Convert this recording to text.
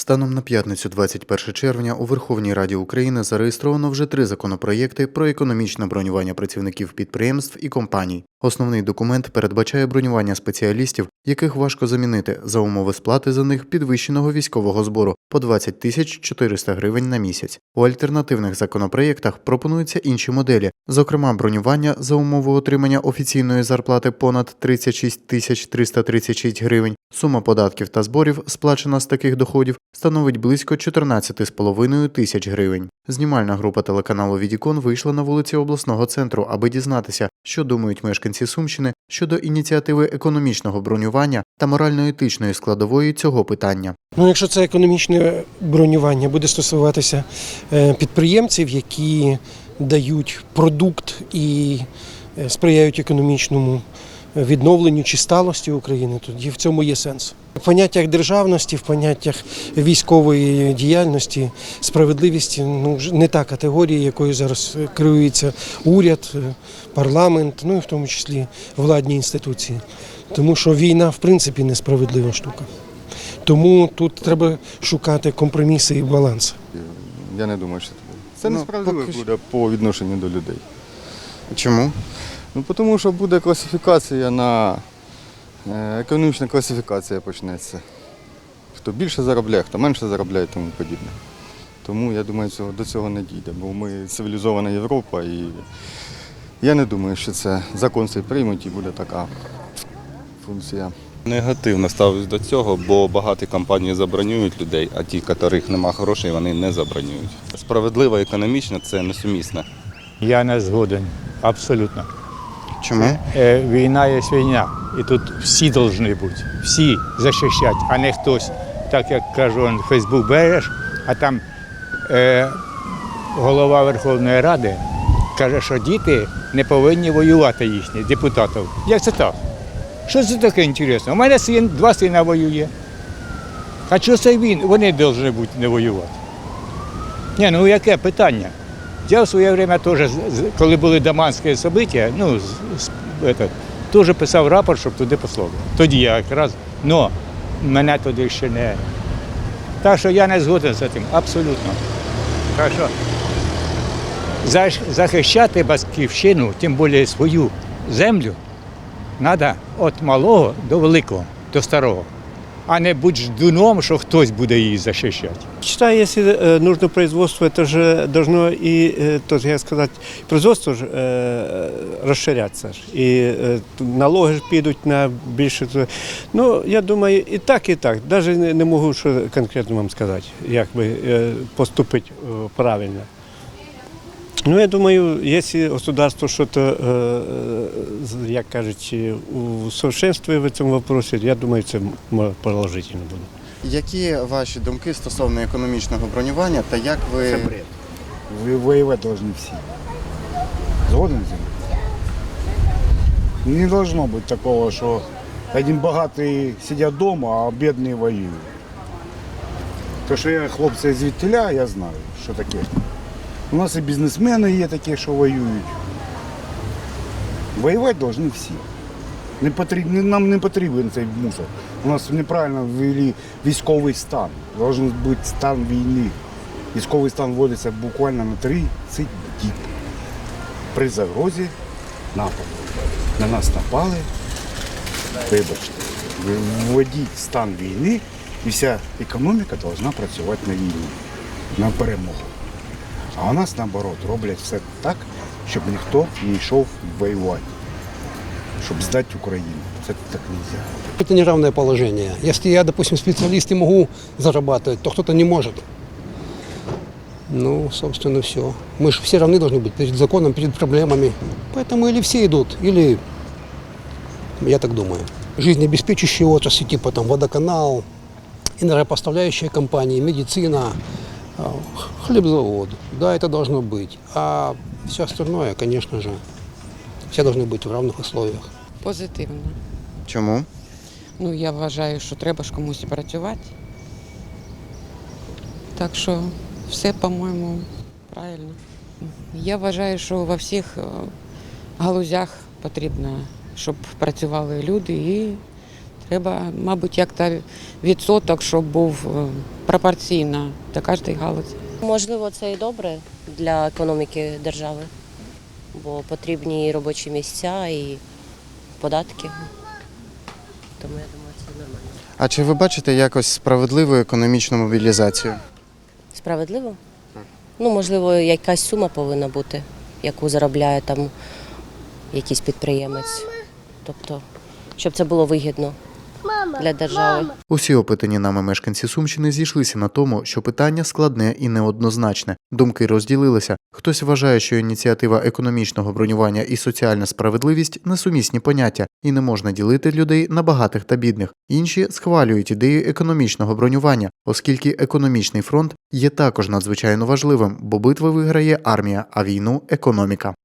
Станом на п'ятницю, 21 червня, у Верховній Раді України зареєстровано вже три законопроєкти про економічне бронювання працівників підприємств і компаній. Основний документ передбачає бронювання спеціалістів, яких важко замінити за умови сплати за них підвищеного військового збору по 20 тисяч 400 гривень на місяць. У альтернативних законопроєктах пропонуються інші моделі, зокрема бронювання за умови отримання офіційної зарплати понад 36 тисяч 336 гривень. Сума податків та зборів, сплачена з таких доходів, становить близько 14,5 тисяч гривень. Знімальна група телеканалу Відікон вийшла на вулиці обласного центру, аби дізнатися, що думають мешканці Сумщини щодо ініціативи економічного бронювання та морально-етичної складової цього питання. Ну, якщо це економічне бронювання буде стосуватися е, підприємців, які дають продукт і е, сприяють економічному відновленню чи сталості України, тоді в цьому є сенс. В поняттях державності, в поняттях військової діяльності, справедливісті ну, вже не та категорія, якою зараз е, керується уряд, е, парламент, ну і в тому числі владні інституції. Тому що війна, в принципі, несправедлива штука. Тому тут треба шукати компроміси і баланс. Я не думаю, що це буде. Це Ну, несправедливо поки буде по відношенню до людей. Чому? Ну, тому що буде класифікація на економічна класифікація почнеться. Хто більше заробляє, хто менше заробляє і тому подібне. Тому я думаю, цього, до цього не дійде, бо ми цивілізована Європа і я не думаю, що це закон цей приймуть і буде така функція. Негативно ставлюсь до цього, бо багаті компанії забронюють людей, а ті, яких нема грошей, вони не забронюють. Справедливо економічно це несумісне. Я не згоден. Абсолютно. Чому? Е, війна є війна. І тут всі повинні бути. Всі захищати, а не хтось, так як кажу, Фейсбук береш, а там е, голова Верховної Ради каже, що діти не повинні воювати їхні депутатів. Як це так? Що це таке інтересно? У мене син, два сина воює. А чого це він? Вони повинні бути не воювати. Ні, ну яке питання? Я в своє время теж, коли були даманські события, ну, это, теж писав рапорт, щоб туди послали. Тоді я якраз, но мене туди ще не. Так що я не згоден з цим, абсолютно. Так що захищати батьківщину, тим більше свою землю, треба від малого до великого, до старого А не будь ждуном, що хтось буде її захищати. Считаю, если э, нужно производство, это же должно и, э, тоже, я сказать, производство ж, э, розширятися. ж. І е, т- налоги ж підуть на більше. то- Ну, я думаю, і так, і так. Навіть не, не можу що конкретно вам сказати, як би е, поступити е, правильно. Ну, я думаю, якщо государство щось, е, з- як кажуть, усовершенствує в цьому вопросі, я думаю, це м- положительно буде. Які ваші думки стосовно економічного бронювання та як ви бред. Вы воевать должны все. Згоден з цим? Не должно быть такого, що один багатий сидять вдома, а бідний воює. То, що я хлопці звідтиля, я знаю, що таке. У нас і бізнесмени є такі, що воюють. Воювати повинні всі. Не потріб- нам не потрібен цей мусор. У нас неправильно ввели військовий стан. Должен бути стан війни. Військовий стан вводиться буквально на 30 діб. При загрозі нападу. На нас напали. Вибачте, ви введіть стан війни і вся економіка повинна працювати на війні, на перемогу. А у нас наоборот роблять все так, щоб ніхто не йшов воювати, щоб здати Україну. Це так не можна. Это неравное положение. Если я, допустим, специалист и могу зарабатывать, то кто-то не может. Ну, собственно, все. Мы же все равны должны быть перед законом, перед проблемами. Поэтому или все идут, или, я так думаю, жизнеобеспечивающие отрасли, типа там водоканал, энергопоставляющие компании, медицина, а, хлебзавод. Да, это должно быть. А все остальное, конечно же, все должны быть в равных условиях. Позитивно. чому? Ну, я вважаю, що треба ж комусь працювати. Так що все, по-моєму, правильно. Я вважаю, що во всіх е, галузях потрібно, щоб працювали люди і треба, мабуть, як то відсоток, щоб був е, пропорційно до кожної галузі. Можливо, це і добре для економіки держави, бо потрібні і робочі місця, і податки. Тому я думаю, це нормально. А чи ви бачите якось справедливу економічну мобілізацію? Справедливо? Ну, можливо, якась сума повинна бути, яку заробляє там якийсь підприємець. Тобто, щоб це було вигідно для держави. Усі опитані нами мешканці Сумщини зійшлися на тому, що питання складне і неоднозначне. Думки розділилися. Хтось вважає, що ініціатива економічного бронювання і соціальна справедливість несумісні поняття, і не можна ділити людей на багатих та бідних. Інші схвалюють ідею економічного бронювання, оскільки економічний фронт є також надзвичайно важливим, бо битви виграє армія, а війну економіка.